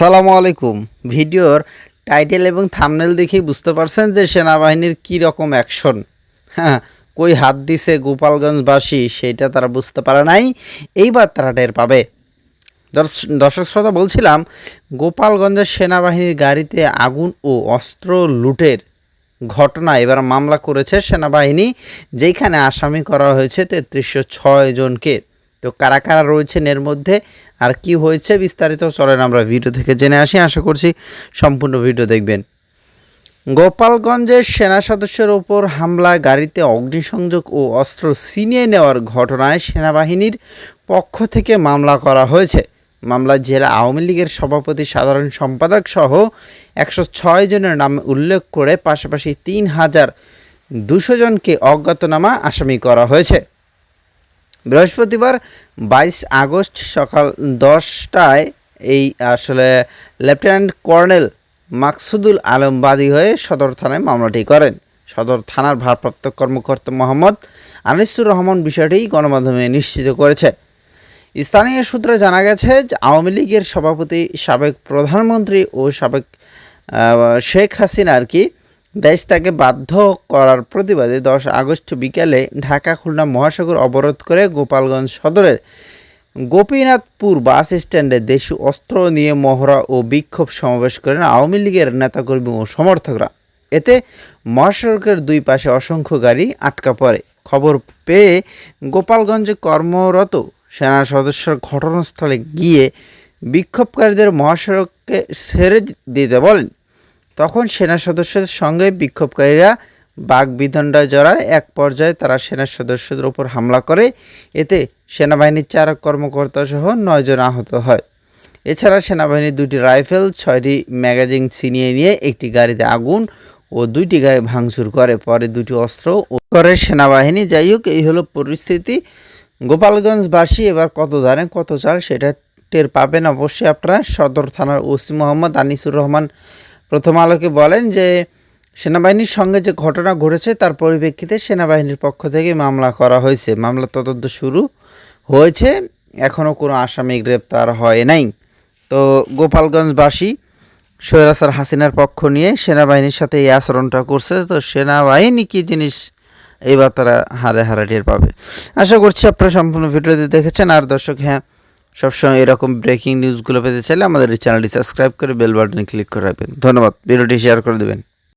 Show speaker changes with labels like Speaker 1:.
Speaker 1: আসসালামু আলাইকুম। ভিডিওর টাইটেল এবং থামনেল দেখেই বুঝতে পারছেন যে সেনাবাহিনীর কী রকম অ্যাকশন। হ্যাঁ কই হাত দিছে গোপালগঞ্জবাসী সেইটা তারা বুঝতে পারে নাই। এইবার তারা টের পাবে। দর্শ- দর্শক শ্রোতা বলছিলাম, গোপালগঞ্জের সেনাবাহিনীর গাড়িতে আগুন ও অস্ত্র লুটের ঘটনা এবার মামলা করেছে সেনাবাহিনী যেখানে আসামি করা হয়েছে তেত্রিশশো ছয় জনকে। তো কারা কারা রয়েছেন এর মধ্যে আর কি হয়েছে বিস্তারিত চলেন আমরা ভিডিও থেকে জেনে আসি। আশা করছি সম্পূর্ণ ভিডিও দেখবেন। গোপালগঞ্জের সেনা সদস্যের ওপর হামলা, গাড়িতে অগ্নিসংযোগ ও অস্ত্র ছিনিয়ে নেওয়ার ঘটনায় সেনাবাহিনীর পক্ষ থেকে মামলা করা হয়েছে। মামলায় জেলা আওয়ামী লীগের সভাপতি, সাধারণ সম্পাদক সহ একশো ছয় জনের নাম উল্লেখ করে পাশাপাশি তিন হাজার দুশো জনকে অজ্ঞাতনামা আসামি করা হয়েছে। বৃহস্পতিবার বাইশ আগস্ট সকাল দশটায় এই, আসলে, লেফটেন্যান্ট কর্নেল মাকসুদুল আলম বাদী হয়ে সদর থানায় মামলাটি করেন। সদর থানার ভারপ্রাপ্ত কর্মকর্তা মোহাম্মদ আনিসুর রহমান বিষয়টি গণমাধ্যমে নিশ্চিত করেছে। স্থানীয় সূত্রে জানা গেছে যে আওয়ামী লীগের সভাপতি সাবেক প্রধানমন্ত্রী ও সাবেক শেখ হাসিনা আর কি দেশ তাকে বাধ্য করার প্রতিবাদে দশ আগস্ট বিকেলে ঢাকা খুলনা মহাসাগর অবরোধ করে গোপালগঞ্জ সদরের গোপীনাথপুর বাস স্ট্যান্ডে দেশীয় অস্ত্র নিয়ে মহড়া ও বিক্ষোভ সমাবেশ করেন আওয়ামী লীগের নেতাকর্মী ও সমর্থকরা। এতে মহাসড়কের দুই পাশে অসংখ্য গাড়ি আটকা পড়ে। খবর পেয়ে গোপালগঞ্জে কর্মরত সেনা সদস্যরা ঘটনাস্থলে গিয়ে বিক্ষোভকারীদের মহাসড়ককে ছেড়ে দিতে বলেন। তখন সেনা সদস্যদের সঙ্গে বিক্ষোভকারীরা বাগবিদণ্ডায় জড়ায় এক পর্যায়ে তারা সেনা সদস্যদের উপর হামলা করে। এতে সেনাবাহিনীর চার কর্মকর্তা সহ নয়জন আহত হয়। এছাড়া সেনাবাহিনীর দুটি রাইফেল, ছয়টি ম্যাগাজিন ছিনিয়ে নিয়ে একটি গাড়িতে আগুন ও দুইটি গাড়ি ভাঙচুর করে। পরে দুটি অস্ত্র করে সেনাবাহিনী। যাই হোক, এই হলো পরিস্থিতি। গোপালগঞ্জবাসী এবার কত জানেন কত চাল সেটা টের পাবেন অবশ্যই আপনারা। সদর থানার ওসি মোহাম্মদ আনিসুর রহমান প্রথম আলোকে বলেন যে সেনাবাহিনীর সঙ্গে যে ঘটনা ঘটেছে, তার পরিপ্রেক্ষিতে সেনাবাহিনীর পক্ষ থেকে মামলা করা হয়েছে। মামলা তদন্ত শুরু হয়েছে। এখনও কোনো আসামি গ্রেপ্তার হয় নাই। তো গোপালগঞ্জবাসী সৈরাসার হাসিনার পক্ষ নিয়ে সেনাবাহিনীর সাথে এই আচরণটা করছে। তো সেনাবাহিনী কী জিনিস, এইবার তারা হারে হারে টের পাবে। আশা করছি আপনারা সম্পূর্ণ ভিডিওতে দেখেছেন। আর দর্শক হ্যাঁ সবসময় এরকম ব্রেকিং নিউজগুলো পেতে চাইলে আমাদের চ্যানেলটি সাবস্ক্রাইব করে বেল বাটনে ক্লিক করে রাখবেন। ধন্যবাদ। ভিডিওটি শেয়ার করে দেবেন।